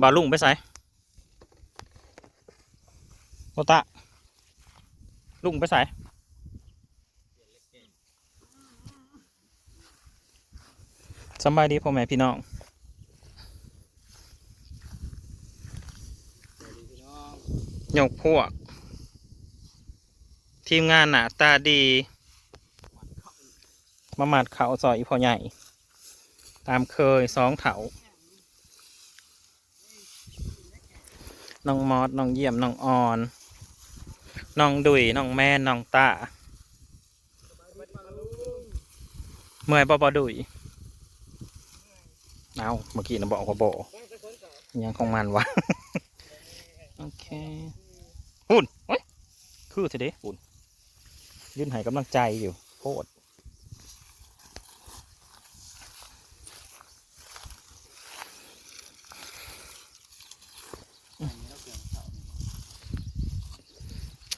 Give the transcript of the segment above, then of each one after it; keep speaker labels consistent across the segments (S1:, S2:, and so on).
S1: บ่าลุงไปใส่โอตะลุงไปใส่สบายดีพ่อแม่พี่น้องยกพวก ทีมงานหนาตาดี มามัดเขาซอยอีพ่อใหญ่ ตามเคยสองเถา น้องมอสน้องเยี่ยมน้องออนน้องดุยน้องแม่นน้องตาเมื่อยบ่บ่ดุยเอาเมื่อกี้นะบอกว่าบ่ยังของมันวะโอเคหุ่นเฮ้ยคือเถอะเด้หุ่นยืนให้กำลังใจอยู่โคตร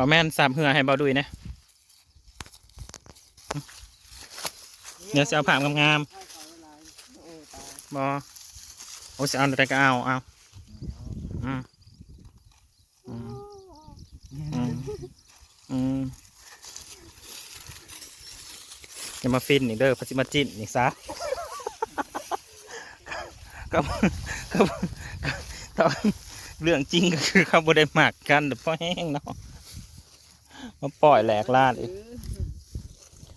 S1: บ่แม่นสามเหือให้บ่ดุยนะเดี๋ยวจะเอาผ่ามงามๆบ่โอ้จะเอาอะไรก็เอาเอาอืมอืมอืมอืมอย่ามาฟินนี่เด้อพัชิมาจินนี่ซะก็ก็เรื่องจริงก็คือเขาบ่ได้หมักกันแต่พอแห้งเนาะ มาปล่อยแหลกลาดอีก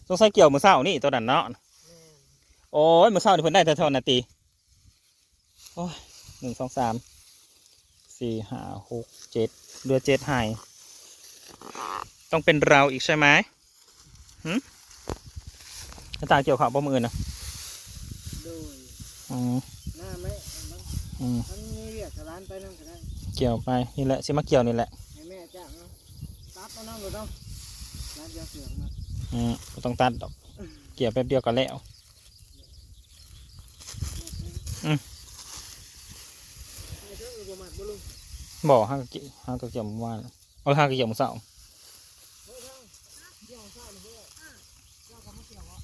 S1: ต้องใส่เกี่ยวมือเศร้านี่ตัวนั้นเนาะโอ้ยมือเศร้านี่เพิ่นได้แต่เท่านาทีโอ้ยหนึ่งสองสามสี่ห้าหกเจ็ดเรือเจ็ดหายต้องเป็นเราอีกใช่ไหมหืมตาเกี่ยวข่าวประมือนะ
S2: โดย
S1: อืม
S2: หน้าไม่มัน
S1: อืม
S2: มันมีเรียกกับร้านไปนั่นก็ได้
S1: เกี่ยวไปนี่แหละสิมาเกี่ยวนี่แหละ
S2: เอาน้ำหมดเนาะร้านยาเสืองมา
S1: อืมบ่ต้องตัดดอก เกี่ยวแป๊บเดียวก็แล้ว
S2: ไม่เชื่ออุปมาทบุลุง
S1: บ่ห้างก็เกี่ยวห้างก็เกี่ยวเมื่อวานเอาห้างก็เกี่ยวมื้อเช้า
S2: เฮ้ยทั้งเกี่ยวข้าวเลยเพื่อนเจ้าเขามาเกี่ยววะ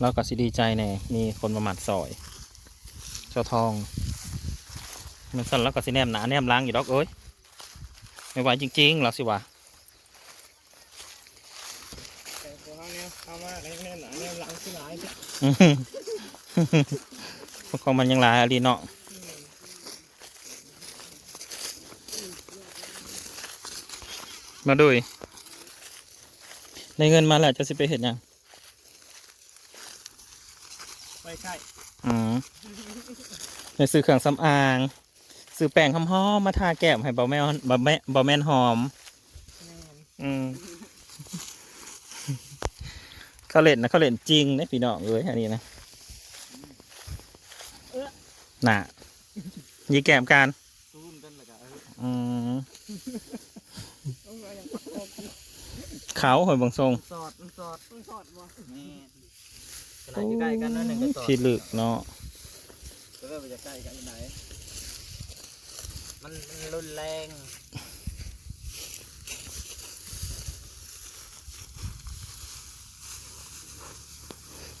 S1: เราก็สิดีใจแน่มีคนมาหมัดซอย เจ้าทอง มันสั่นแล้วก็สิแนมหนาแนมล้างอยู่ดอกเอ้ยไม่ไหวจริงๆหรอกสิวะ
S2: แต่ตัวเขาเนี่ยเข้ามาแน่นๆหนาแน่นหลังสิหลายจ้ะ
S1: อื้อหือพวกของมันยังหลายอะลีเนาะมาดูอีในเงินมาแล้วจะสิไปเห็นยัง
S2: ไปใกล้
S1: อืมในซื้อเครื่องสำอาง ซื้อแป้งหอมๆมาทาแก้มให้เบาแม่นเบาแม่เบาแม่นหอม
S2: แม่น
S1: อืมเขาเล่นนะเขาเล่นจริงนะพี่น้องเลยอันนี้นะน่ะยีแก้มกัน
S2: ซูนกันเลยกะเออ
S1: อืม
S2: ต้องเอาอย่างประกอบ
S1: เขาหอยบางทรง
S2: สอดมันสอดมันสอดวะ
S3: แม่ ขนาดอยู่ใกล้กันนั่นหนึ่งก็สอด
S1: ที่ลึกเนาะ
S3: ก็เริ่มจะใกล้กันอยู่ไหนมันมันรุนแรง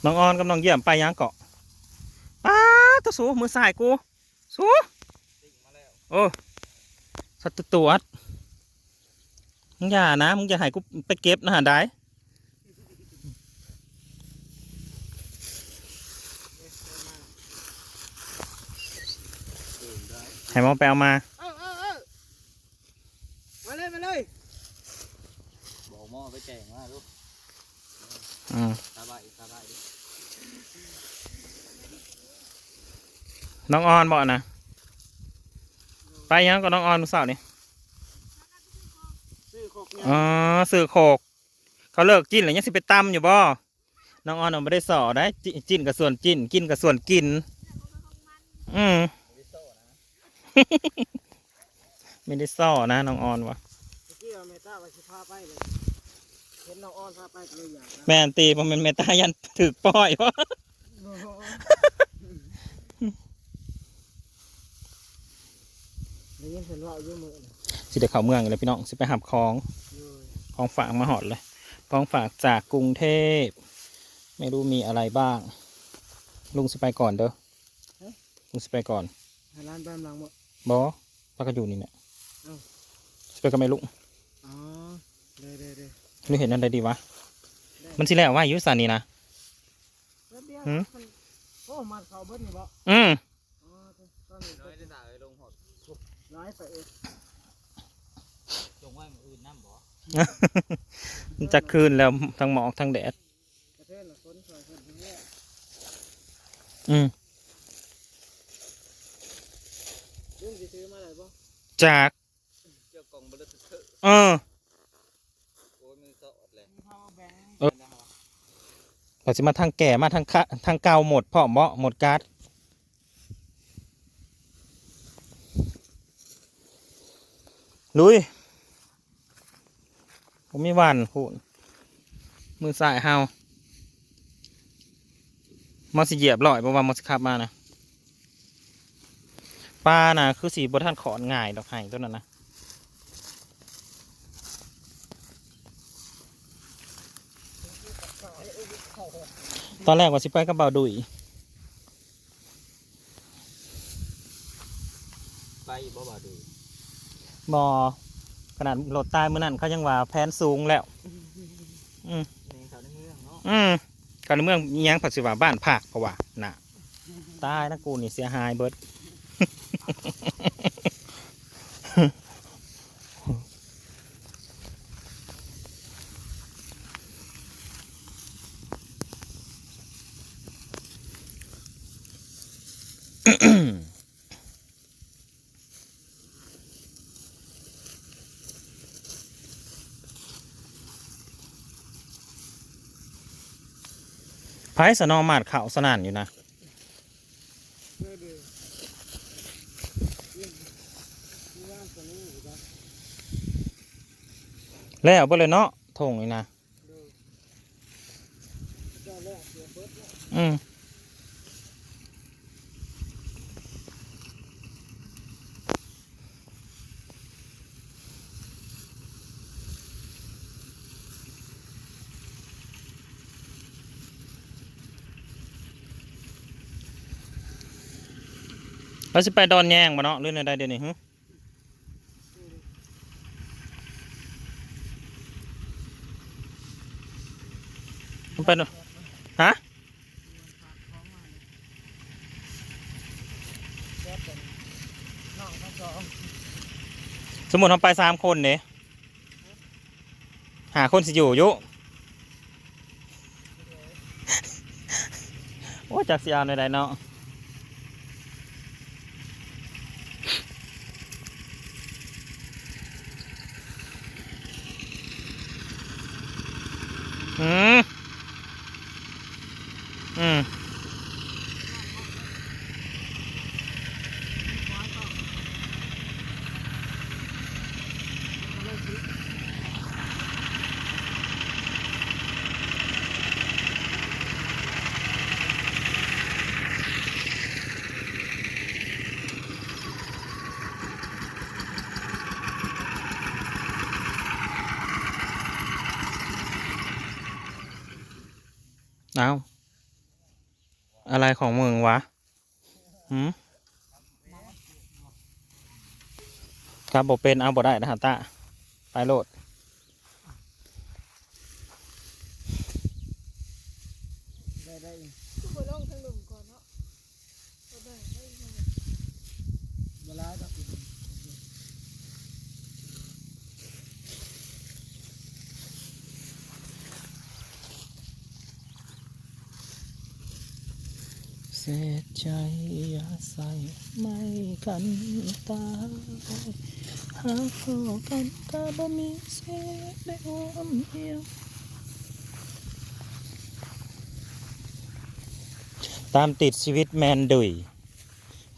S1: น้องออนกับน้องเยี่ยมไปยังเกาะป้าตัวสูมือสายกูสูโอ้สัตว์ตรวจมึงอย่านะมึงอย่าให้กูไปเก็บนะฮะได้ ให้มองไปเอามา
S2: เออเออเออมาเลยมาเลย
S3: บอกหม้อไปแจงว่าลูก
S1: อืม
S3: สบายสบาย
S1: น้องออนบอกนะ ไปยังกับน้องออนมือเสาร์นี่
S2: ซื้อขกเนี่ย
S1: อ๋อสื่อโขก เขาเลิกจิ้นแล้วยังสิไปตำอยู่บ่ น้องออนเอาไม่ได้สอได้จิจิ้นกับส่วนจิ้น กินกับส่วนกิน อืม ไม่ได้ซ่อนะน้องออนวะ
S2: เมื่อกี้เอาเมตาไปสิพาไปเลยเห็นน้องอ้อนพาไปก็เลยอยากนะ
S1: แม่นตีมันเป็นเมตายันถึกป้อยวะ
S2: ได้ยินเพิ่นว่าอยู่มื้อน่ะ
S1: สิเดี๋ยวเขาเมืองเลยพี่น้องสิไปหับของ
S2: อยู่
S1: ของฝากมาหอดเลยของฝากจากกรุงเทพ ไม่รู้มีอะไรบ้าง ลุงสิไปก่อนเด้อลุงสิไปก่อน
S2: ให้ร้านแปมหลังบ่
S1: บอป้าก็อยู่นี่เนี่ย
S2: เอ้า
S1: สิไปกับแม่ลุง
S2: อ๋อเด้เด้เด้
S1: หรือเห็นอันใดดีวะ มันสิแล้วว่าอยุสานี่นะ
S2: แป๊บเดียว
S1: หืม
S2: มันโอ้มันเข้าเบิดนี่บ่
S1: อืม
S2: อ๋อตอนนี้
S3: น้อยได้ด่าเลยลงหอด
S2: ร้ายไปเอง
S3: จงไว้มืออื่นน้ำบ่
S1: มันจะคืนแล้วทั้งหมอกทั้งแดด
S2: ประเทศละคนสวยคนที่นี่
S1: อืม
S2: มี power bank
S1: เออเราจะมาทางแก่มาทางคะทางเก่าหมดพ่อเหมาะหมดการ์ดลุยผมมีวันพูนมือสายเฮามาสิเหยียบลอยเพราะว่ามาสิขับมานะ ปลานะคือสีบท่านขอนง่ายดอกไห้ตัวนั้นนะตอนแรกว่าสิไปกับเบาดุย
S3: ไปบ่บ่าดู
S1: บอขนาดรถตายมือนั่นเขายังว่าแพนสูงแล้ว อืม
S3: ในแถวในเมืองเนาะ
S1: อืมการเมืองอิหยังผักสิว่าบ้านภาคเพราะว่าน่ะตายนะกูนี่เสียหายเบิด ไพ่สนอมาดเขาสนั่นอยู่นะแล้วเบ่เลยเนาะทงนี่นะ
S2: อเจ้าแรกเสียเบิดแล้ว
S1: อืม เราสิไปดอนแยงบ่เนาะเรื่องใดเดี๋ยวนี้ฮึไปเนาะฮะ
S2: ส
S1: มมติเราไปสามคนเนี่ยหาคนสิอยู่ยุโอ้จากเสิเอาในใดเนาะ อืม เอาอะไรของมึงวะหืมครับบอเป็นเอาบอได้นะฮะตาไปโหลด
S2: ได้ได้อีก
S4: ทุกคนลงทางหลุมก่อนเนาะก็ได้ได้มา
S2: เวลาดอกอีก
S1: เสียใจอย่าใส่ไม่กันตายหากพอกันกาบ่มีเสียได้อวมเอียงตามติดชีวิตแมนดุย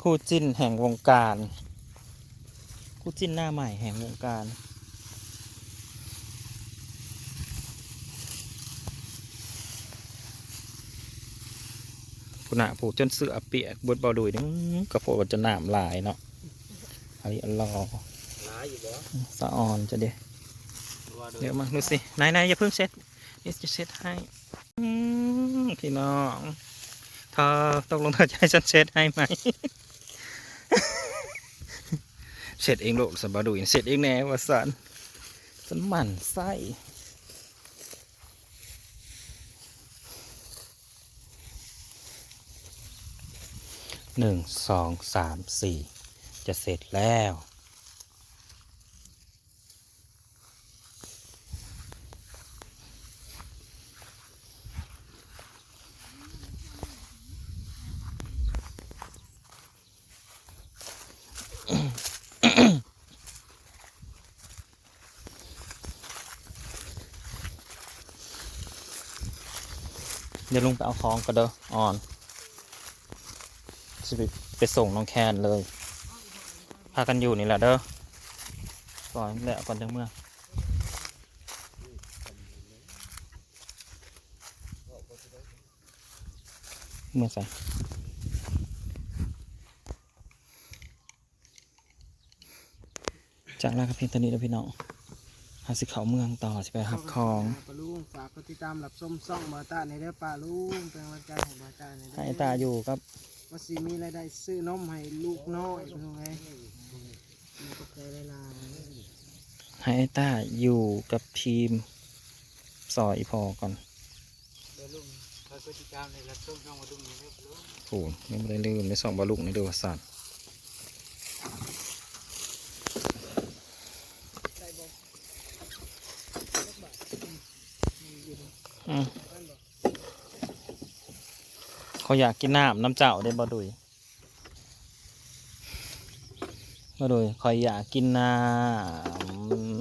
S1: คู่จิ้นแห่งวงการ คู่จิ้นหน้าใหม่แห่งวงการ คุณน่ะผูกจนเสือเปียกบดเบาดุยนี่กระโปรงจะหนามลายเนาะอันนี้อันรอ
S3: หลายอยู่บ่
S1: สะออนจะเดียเดี๋ยวมาดูสิไหนไหนอย่าเพิ่งเซ็ตนี่จะเซ็ตให้พี่น้องเธอตกลงเธอจะให้ฉันเช็ดให้ไหมเสร็จเองโลกสบาดูอินเสร็จเองแน่วะสันฉันหมั่นไส้ หนึ่งสองสามสี่จะเสร็จแล้ว เดี๋ยวลุงไปเอาของก็เด้ออ่อน จะไปไปส่งน้องแคนเลย พากันอยู่นี่แหละเด้อก่อนแล้วก่อนจังเมื่อเมื่อใส่จากลากับเพียงตอนนี้แล้วพี่น้องหาสิเขาเมืองต่อสิไปหับของ
S2: ปลาลุงฝากกดติดตามรับชมซ่องบาตาในเด้อปลาลุงเป็นกำลังใจให้บาตาในเด้อ
S1: ให้ตาอยู่ครับ
S2: ว่าสิมีรายได้ซื้อนมให้ลูกน้อยเป็นไงมีกระใจหลาย
S1: ให้ต้าอยู่กับทีมซอยพอก่อน
S3: เดี๋ยวลุงคอยกดติดตามในรับชมช่องมาดุงนี้เด้อลุง
S1: โอ้ยไม่ได้ลืมในสองบาลุกในดูสัตว์ เขาอยากกินน้ำน้ำเจ้าได้บ่ดุยบ่ดุยคอยอยากกินน้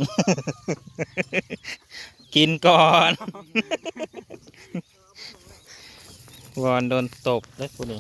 S1: ำ กินก่อนวอนโดนตบได้กูนี่